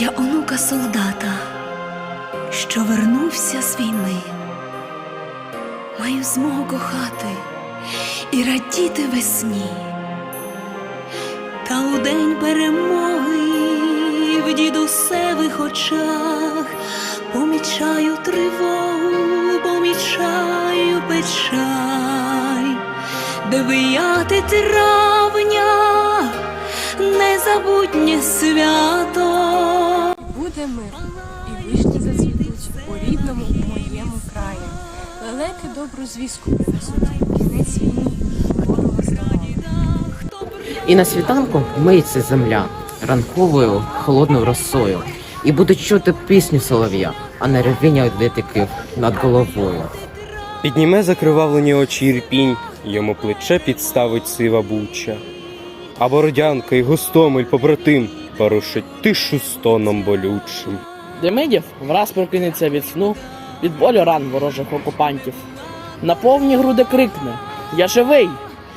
Я онука солдата, що вернувся з війни. Маю змогу кохати і радіти весні. Та у день перемоги в дідусевих очах помічаю тривогу, помічаю печаль, дев'яте травня, і вишні зацвітуть у рідному моєму краї. Лелеки добру звістку принесуть, кінець війні, ворога здолали. І на світанку миється земля ранковою холодною росою, і будуть чути пісню солов'я, а не ревіння дитиків над головою. Підніме закривавлені очі ірпінь, йому плече підставить сива буча. А бородянка і гостомель побратим порушить тишу стоном болючим. Демидів враз прокинеться від сну від болю ран ворожих окупантів. На повні груди крикне Я живий!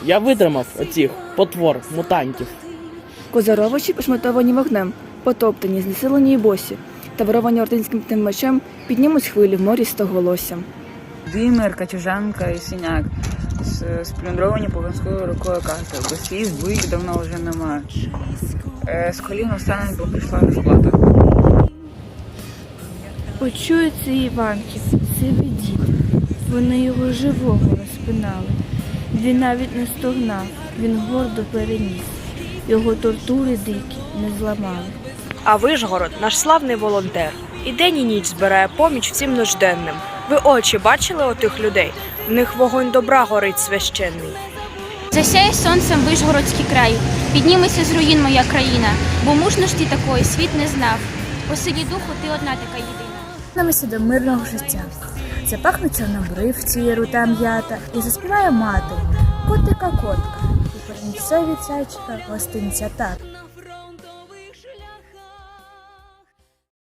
Я витримав оцих потвор мутантів. Козаровичі пошматовані вогнем, потоптані, знесилені й босі, та воровані ординським тим мечем піднімуть хвилі в морі стоголоссям. Димир, Качужанка і Синяк сплюндровані повинською рукою карти. Без сліз бик давно вже немає. Е, З колін встануть, бо прийшла розплата. Почується Іванків, сивий дід. Вони його живого розпинали. Він навіть не стогнав, він гордо переніс. Його тортури дикі не зламали. А Вишгород наш славний волонтер. І день і ніч збирає поміч всім нужденним. Ви очі бачили отих людей? В них вогонь добра горить священний. Засяє сонцем Вишгородський край, підніметься з руїн моя країна, бо мужності такої світ не знав. По сині духу ти одна така єдина. Намися до мирного життя. Запахнеться на бривці рута м'ята і заспіває мати котика котка, і принесе від зайчика гостинця так.